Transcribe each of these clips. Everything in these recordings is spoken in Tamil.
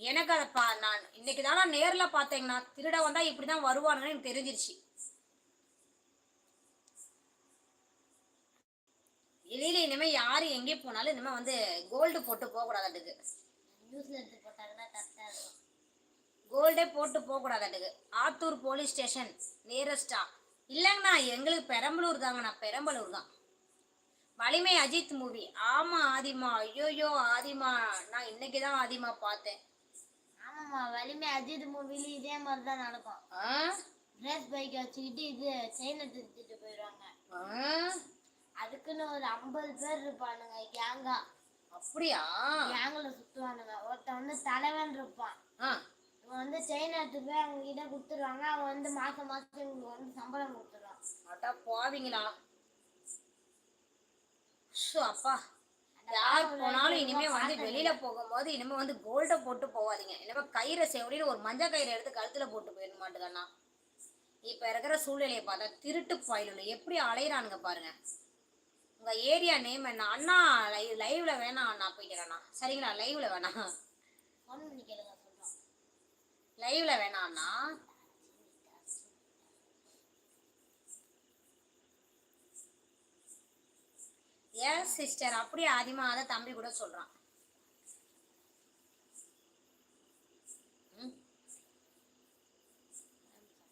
எனக்கு அதை பா நான் இன்னைக்கு தான் நான் நேரில் பார்த்தேங்கண்ணா திருட வந்தா இப்படி தான் வருவானுங்கன்னு எனக்கு தெரிஞ்சிருச்சு. வெளியில இனிமே யாரு எங்கே போனாலும் இனிமே வந்து கோல்டு போட்டு போட்டாங்கன்னா கரெக்டா இருக்கும். கோல்டே போட்டு போகக்கூடாதுக்கு ஆத்தூர் போலீஸ் ஸ்டேஷன் நியரஸ்டா இல்லைங்கண்ணா எங்களுக்கு பெரம்பலூர் தாங்கண்ணா பெரம்பலூர் தான். வலிமை அஜித் மூவி ஆமா ஆதிமா. ஐயோயோ ஆதிமா. நான் இன்னைக்கு தான் ஆதிமா பார்த்தேன். ஆமாம்மா வலிமை அஜித் மூவிலையும் இதே மாதிரி தான் நடக்கும் ரேஸ் பைக் வச்சுக்கிட்டு இது செயினை திருத்திட்டு போயிடுவாங்க? அதுக்குன்னு ஒரு ஐம்பது பேர் இருப்பானுங்க கேங்கா அப்படியா? கேங்ல சுத்துவானுங்க. ஒருத்தன் வந்து தலைவன் இருப்பான். இவன் வந்து செயின் எடுத்து போய் அவங்க கிட்ட கொடுத்துருவாங்க. அவன் வந்து மாசம் மாசம் இவங்களுக்கு வந்து சம்பளம் கொடுத்துருவான். அட்டா போவீங்களா ஷோ அப்பா. யார் போனாலும் இனிமே வந்து வெளியில போகும்போது இனிமே வந்து கோல்ட போட்டு போவாதீங்க. இனிமே கயிறை செவடின்னு ஒரு மஞ்சள் கயிறை எடுத்து கழுத்துல போட்டு போயிட மாட்டேங்கண்ணா இப்ப இருக்கிற சூழ்நிலையை பார்த்தா திருட்டு பாயில எப்படி அலையிறானுங்க பாருங்க. உங்க ஏரியா நேம் என்ன? அண்ணா லைவ் லைவ்ல வேணாம் அண்ணா போய்க்கிறேண்ணா சரிங்களா? லைவ்ல வேணாம் லைவ்ல வேணாம் அண்ணா சிஸ்டர் அப்படியே ஆதிமா அதை தம்பி கூட சொல்றான்.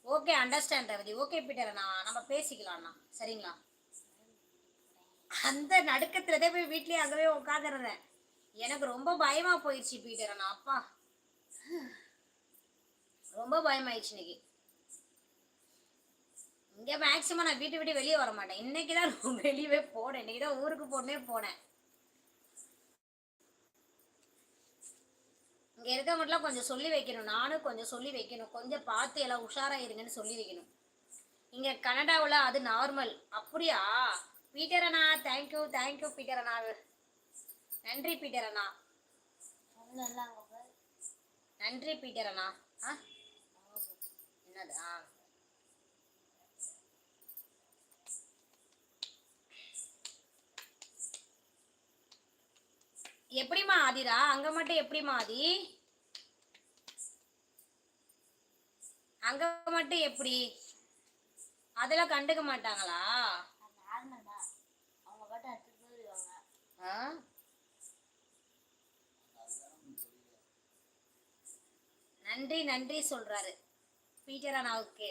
ஓகே அண்டர்ஸ்டாண்ட் ரவதி. ஓகே பீட்டர் அண்ணா நம்ம பேசிக்கலாம்ண்ணா சரிங்களா? அந்த நடுக்கத்துல தான் போய் வீட்லயே அங்கவே உட்காந்துருந்தேன் எனக்கு ரொம்ப பயமா போயிடுச்சு பீட்டர் அண்ணா. அப்பா. ரொம்ப பயமாயிடுச்சு இன்னைக்கு. இங்க மேக்சிமம் நான் வீட்டை விட்டு வெளியே வர மாட்டேன். இன்னைக்கு தான் வெளியவே போனேன். இன்னைக்கு தான் ஊருக்கு போனே போனேன். இங்க இருக்கவங்கலாம் கொஞ்சம் சொல்லி வைக்கணும். நானும் கொஞ்சம் சொல்லி வைக்கணும். கொஞ்சம் பார்த்து எல்லாம் உஷாரா இருங்கன்னு சொல்லி வைக்கணும். இங்க கனடாவுல அது நார்மல் அப்படியா? Peter Anna thank you thank you Peter அண்ணா நன்றி பீட்டர் அண்ணா நன்றி பீட்டர் அண்ணா ஆ? என்னது? ஆ. ஆதிரா அங்க மட்டும் எப்படிம்மா ஆதி அங்க மட்டும் எப்படி? அதெல்லாம் கண்டுக்க மாட்டாங்களா? நன்றி நன்றி சொல்றாரு. பீட்டர் அண்ணாவுக்கு.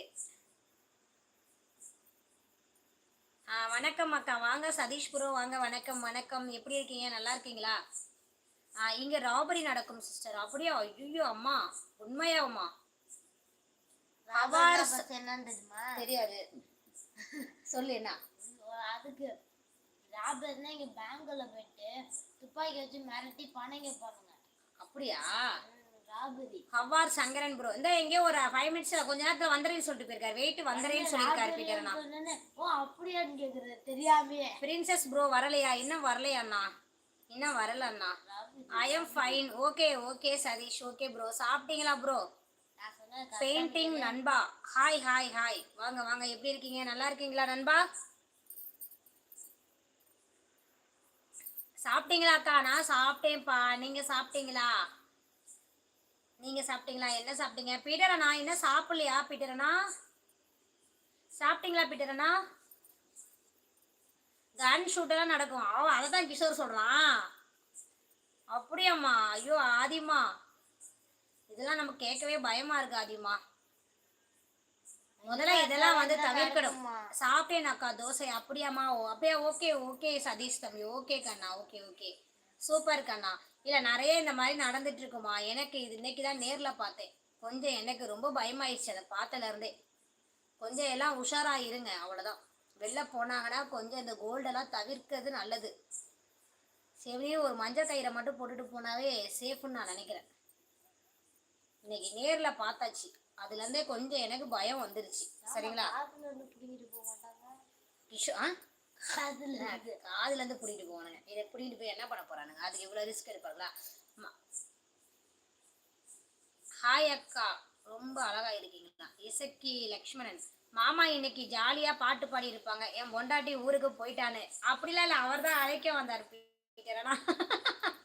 வணக்கம் அக்கா. வாங்க சதீஷ் புரோ வாங்க. வணக்கம் வணக்கம். எப்படி இருக்கீங்க? நல்லா இருக்கீங்களா? இங்க ராபரி நடக்கும் சிஸ்டர் அப்படியா ஐயோ அம்மா. தெரியுமா? தெரியாது. சொல்லு என்ன? அதுக்கு ராபர்ட்னா இங்க பேங்க்ல போயிட்டு துப்பாக்கி வச்சு மிரட்டி பணம் கேட்பானுங்க அப்படியா? ஹவார் சங்கரன் ப்ரோ இந்த எங்கேயோ ஒரு ஃபைவ் மினிட்ஸ்ல கொஞ்ச நேரத்துல வந்துறேன்னு சொல்லிட்டு போயிருக்காரு. வெயிட் வந்துறேன்னு சொல்லியிருக்காரு பீட்டர் அண்ணா சொன்னேனே, ஓ அப்படியான்னு கேக்குறது தெரியாமையே பிரின்சஸ் ப்ரோ வரலையா? இன்னும் வரலையா அண்ணா இன்னும் வரல அண்ணா I am fine okay okay Satish okay bro சாப்பிட்டீங்களா ப்ரோ பெயிண்டிங் நண்பா. ஹாய் ஹாய் ஹாய் வாங்க வாங்க. எப்படி இருக்கீங்க? நல்லா இருக்கீங்களா நண்பா? சாப்பிட்டீங்களா அக்கா? நான் சாப்பிட்டேன்ப்பா. நீங்க சாப்பிட்டீங்களா? நீங்க சாப்பிட்டீங்களா? என்ன சாப்பிட்டீங்க? பீட்டர் அண்ணா என்ன சாப்பிடலையா பீட்டர் அண்ணா சாப்பிட்டீங்களா பீட்டர் அண்ணா கன் ஷூட் எல்லாம் நடக்கும். அவ அதை தான் கிஷோர் சொல்றான். அப்படியாம்மா? ஐயோ ஆதிமா இதெல்லாம் நம்ம கேட்கவே பயமா இருக்கு ஆதிமா முதல்ல இதெல்லாம் வந்து தவிர்க்கணும். சாப்பிட்டேன் அக்கா தோசை. அப்படியாம்மா? ஓ அப்படியே? ஓகே ஓகே சதீஷ் தம்பி. ஓகே கண்ணா. Okay okay. சூப்பர் கண்ணா. இல்ல நிறைய இந்த மாதிரி நடந்துட்டு இருக்குமா? எனக்கு இது இன்னைக்கு தான் நேர்ல பார்த்தேன். கொஞ்சம் எனக்கு ரொம்ப பயமாயிடுச்சு. அதை பார்த்தல இருந்தே. கொஞ்சம் எல்லாம் உஷாரா இருங்க. அவ்வளவுதான். வெளில போனாங்கன்னா கொஞ்சம் இந்த கோல்டெல்லாம் தவிர்க்கிறது நல்லது. செவிலியே ஒரு மஞ்சள் கயிறை மட்டும் போட்டுட்டு போனாவே சேஃப்னு நான் நினைக்கிறேன். இன்னைக்கு நேர்ல பார்த்தாச்சு. அதுல இருந்தே கொஞ்சம் எனக்கு பயம் வந்துருச்சு. சரிங்களா? கிஷோ ஆ? காதுல இருந்து காதுல இருந்து பிடிக்கிட்டு போவானுங்க இதை பிடிக்கிட்டு போய் என்ன பண்ண போறானுங்க? அதுக்கு இவ்வளவு ரிஸ்க் எடுப்பாங்களா. ஹாய் அக்கா. ரொம்ப அழகா இருக்கீங்களா? இசக்கி லக்ஷ்மணன். மாமா இன்னைக்கு ஜாலியா பாட்டு பாடி இருப்பாங்க என் பொண்டாட்டி ஊருக்கு போயிட்டான்னு. அப்படிலாம் இல்ல அவர் தான் அழைக்க வந்தார் பீட்டரனா